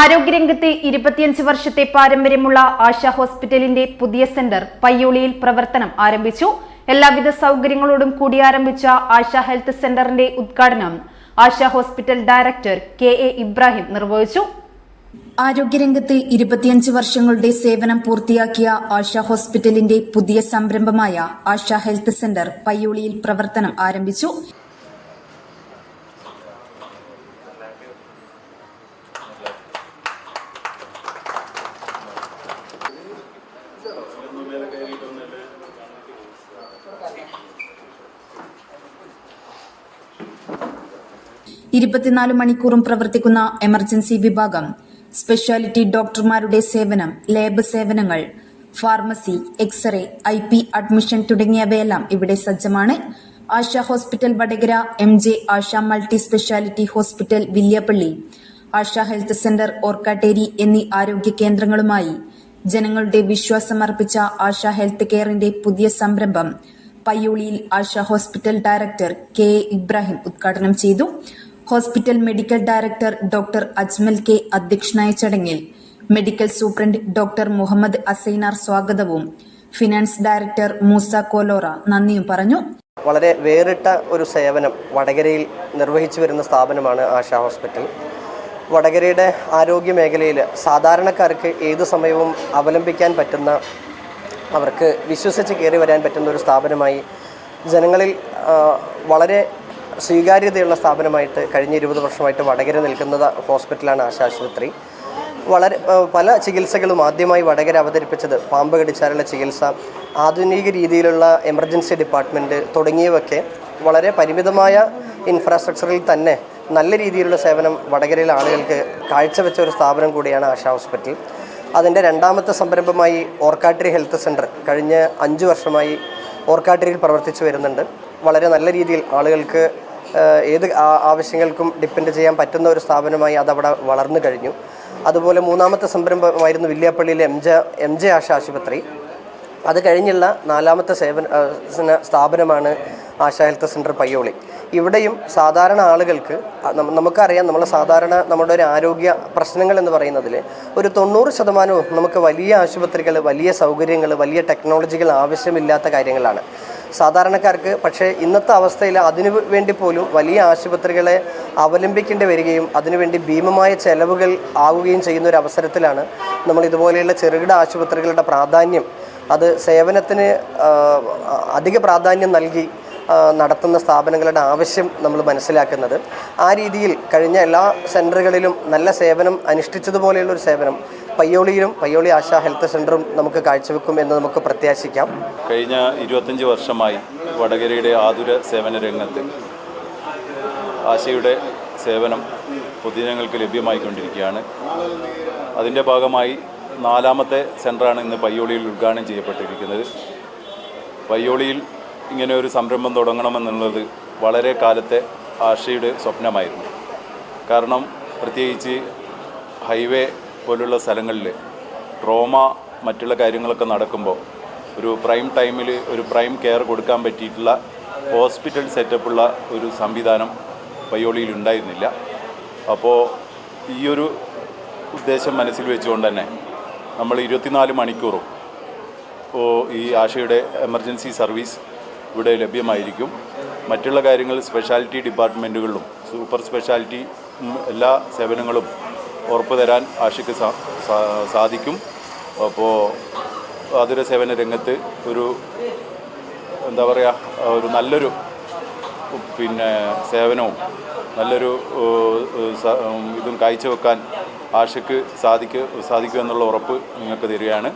ആരോഗ്യരംഗത്തെ ഇരുപത്തിയഞ്ച് വർഷത്തെ പാരമ്പര്യമുള്ള ആശ ഹോസ്പിറ്റലിന്റെ പുതിയ സെന്റർ പയ്യോളിയിൽ പ്രവർത്തനം ആരംഭിച്ചു. എല്ലാവിധ സൗകര്യങ്ങളോടും കൂടി ആരംഭിച്ച ആശ ഹെൽത്ത് സെന്ററിന്റെ ഉദ്ഘാടനം Asha hospital director K A Ibrahim നിർവഹിച്ചു. ആരോഗ്യരംഗത്തെ ഇരുപത്തിയഞ്ച് വർഷങ്ങളുടെ സേവനം പൂർത്തിയാക്കിയ ആശ ഹോസ്പിറ്റലിന്റെ പുതിയ സംരംഭമായ ആശ ഹെൽത്ത് സെന്റർ പയ്യോളിയിൽ പ്രവർത്തനം ആരംഭിച്ചു. ഇരുപത്തിനാല് മണിക്കൂറും പ്രവർത്തിക്കുന്ന എമർജൻസി വിഭാഗം സ്പെഷ്യാലിറ്റി ഡോക്ടർമാരുടെ സേവനം ലേബർ സേവനങ്ങൾ pharmacy X ray I P admission തുടങ്ങിയവയെല്ലാം ഇവിടെ സജ്ജമാണ്. Asha hospital Vadakara M J Asha multi speciality hospital Villiappally Asha health centre Orkkatteri എന്നീ ആരോഗ്യ കേന്ദ്രങ്ങളുമായി ജനങ്ങളുടെ വിശ്വാസമർപ്പിച്ച ആശ ഹെൽത്ത് കെയറിന്റെ പുതിയ സംരംഭം പയ്യോളിയിൽ Asha hospital director K Ibrahim ഉദ്ഘാടനം ചെയ്തു. Hospital medical director doctor Ajmal K അധ്യക്ഷനായ ചടങ്ങിൽ medical superintendent doctor Muhammad Asainar സ്വാഗതവും. ഫിനാൻസ് ഡയറക്ടർ മൂസ കോലോറ നന്ദിയും പറഞ്ഞു. വളരെ വേറിട്ട ഒരു സേവനം വടകരയിൽ നിർവഹിച്ചു വരുന്ന സ്ഥാപനമാണ് ആശാ ഹോസ്പിറ്റൽ. വടകരയുടെ ആരോഗ്യ മേഖലയിൽ സാധാരണക്കാർക്ക് ഏത് സമയവും അവലംബിക്കാൻ പറ്റുന്ന അവർക്ക് വിശ്വസിച്ച് കയറി വരാൻ പറ്റുന്ന ഒരു സ്ഥാപനമായി ജനങ്ങളിൽ വളരെ സ്വീകാര്യതയുള്ള സ്ഥാപനമായിട്ട് കഴിഞ്ഞ ഇരുപത് വർഷമായിട്ട് വടകര നിൽക്കുന്ന ഹോസ്പിറ്റലാണ് ആശാശുപത്രി. വളരെ പല ചികിത്സകളും ആദ്യമായി വടകര അവതരിപ്പിച്ചത് പാമ്പ് കടിച്ചാലുള്ള ചികിത്സ ആധുനിക രീതിയിലുള്ള എമർജൻസി ഡിപ്പാർട്ട്മെന്റ് തുടങ്ങിയവയൊക്കെ വളരെ പരിമിതമായ ഇൻഫ്രാസ്ട്രക്ചറിൽ തന്നെ നല്ല രീതിയിലുള്ള സേവനം വടകരയിലെ ആളുകൾക്ക് കാഴ്ചവെച്ച ഒരു സ്ഥാപനം കൂടിയാണ് ആശാ ഹോസ്പിറ്റൽ. അതിന്റെ രണ്ടാമത്തെ സംരംഭമായി ഓർക്കാട്രി ഹെൽത്ത് സെന്റർ കഴിഞ്ഞ അഞ്ച് വർഷമായി ഓർക്കാട്ടിരിയിൽ പ്രവർത്തിച്ചു വരുന്നുണ്ട്. വളരെ നല്ല രീതിയിൽ ആളുകൾക്ക് ഏത് ആവശ്യങ്ങൾക്കും ഡിപ്പെൻഡ് ചെയ്യാൻ പറ്റുന്ന ഒരു സ്ഥാപനമായി അതവിടെ വളർന്നു കഴിഞ്ഞു. അതുപോലെ മൂന്നാമത്തെ സംരംഭമായിരുന്നു വില്യാപ്പള്ളിയിലെ M J M J Asha ആശുപത്രി. അത് കഴിഞ്ഞുള്ള നാലാമത്തെ സേവന സ്ഥാപനമാണ് ആശാ ഹെൽത്ത് സെന്റർ പയ്യോളി. ഇവിടെയും സാധാരണ ആളുകൾക്ക് നമുക്കറിയാം നമ്മൾ സാധാരണ നമ്മുടെ ഒരു ആരോഗ്യ പ്രശ്നങ്ങൾ എന്ന് പറയുന്നതിൽ ഒരു തൊണ്ണൂറ് ശതമാനവും നമുക്ക് വലിയ ആശുപത്രികൾ വലിയ സൗകര്യങ്ങൾ വലിയ ടെക്നോളജികൾ ആവശ്യമില്ലാത്ത കാര്യങ്ങളാണ്. സാധാരണക്കാർക്ക് പക്ഷേ ഇന്നത്തെ അവസ്ഥയിൽ അതിനു വേണ്ടി പോലും വലിയ ആശുപത്രികളെ അവലംബിക്കേണ്ടി വരികയും അതിനുവേണ്ടി ഭീമമായ ചെലവുകൾ ആവുകയും ചെയ്യുന്ന ഒരു അവസരത്തിലാണ് നമ്മൾ ഇതുപോലെയുള്ള ചെറുകിട ആശുപത്രികളുടെ പ്രാധാന്യം. അത് സേവനത്തിന് അധിക പ്രാധാന്യം നൽകി നടത്തുന്ന സ്ഥാപനങ്ങളുടെ ആവശ്യം നമ്മൾ മനസ്സിലാക്കുന്നത്. ആ രീതിയിൽ കഴിഞ്ഞ എല്ലാ സെന്ററുകളിലും നല്ല സേവനം അനുഷ്ഠിച്ചതുപോലെയുള്ള ഒരു സേവനം പയ്യോളിയിലും പയ്യോളി ആശാ ഹെൽത്ത് സെന്ററും നമുക്ക് കാഴ്ചവെക്കും എന്ന് നമുക്ക് പ്രത്യാശിക്കാം. കഴിഞ്ഞ ഇരുപത്തഞ്ച് വർഷമായി വടകരയുടെ ആതുര സേവന രംഗത്ത് ആശയുടെ സേവനം പൊതുജനങ്ങൾക്ക് ലഭ്യമായിക്കൊണ്ടിരിക്കുകയാണ്. അതിന്റെ ഭാഗമായി നാലാമത്തെ സെന്ററാണ് ഇന്ന് പയ്യോളിയിൽ ഉദ്ഘാടനം ചെയ്യപ്പെട്ടിരിക്കുന്നത്. പയ്യോളിയിൽ ഇങ്ങനെ ഒരു സംരംഭം തുടങ്ങണമെന്നുള്ളത് വളരെ കാലത്തെ ആശയുടെ സ്വപ്നമായിരുന്നു. കാരണം പ്രത്യേകിച്ച് ഹൈവേ പോലുള്ള സ്ഥലങ്ങളിൽ ട്രോമ മറ്റുള്ള കാര്യങ്ങളൊക്കെ നടക്കുമ്പോൾ ഒരു പ്രൈം ടൈമിൽ ഒരു പ്രൈം കെയർ കൊടുക്കാൻ പറ്റിയിട്ടുള്ള ഹോസ്പിറ്റൽ സെറ്റപ്പുള്ള ഒരു സംവിധാനം പയ്യോളിയിൽ ഉണ്ടായിരുന്നില്ല. അപ്പോൾ ഈ ഒരു ഉദ്ദേശം മനസ്സിൽ വെച്ചുകൊണ്ട് തന്നെ നമ്മൾ ഇരുപത്തിനാല് മണിക്കൂറും ഈ ആശയുടെ എമർജൻസി സർവീസ് ഇവിടെ ലഭ്യമായിരിക്കും. മറ്റുള്ള കാര്യങ്ങൾ സ്പെഷ്യാലിറ്റി ഡിപ്പാർട്ട്മെന്റുകളിലും സൂപ്പർ സ്പെഷ്യാലിറ്റി എല്ലാ സേവനങ്ങളും ഉറപ്പു തരാൻ സാ- സാധിക്കും. അപ്പോൾ ആതുര സേവന രംഗത്ത് ഒരു എന്താ പറയുക ഒരു നല്ലൊരു പിന്നെ സേവനവും നല്ലൊരു ഇതും കാഴ്ചവെക്കാൻ ആഷയ്ക്ക് സാധിക്കും സാധിക്കുമെന്നുള്ള ഉറപ്പ് നിങ്ങൾക്ക് തരികയാണ്.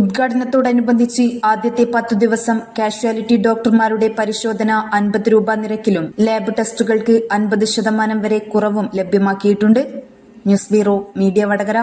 ഉദ്ഘാടനത്തോടനുബന്ധിച്ച് ആദ്യത്തെ പത്തു ദിവസം കാഷ്വാലിറ്റി ഡോക്ടർമാരുടെ പരിശോധന അൻപത് രൂപ നിരക്കിലും ലാബ് ടെസ്റ്റുകൾക്ക് അൻപത് ശതമാനം വരെ കുറവും ലഭ്യമാക്കിയിട്ടുണ്ട്. News bureau media Vadakara.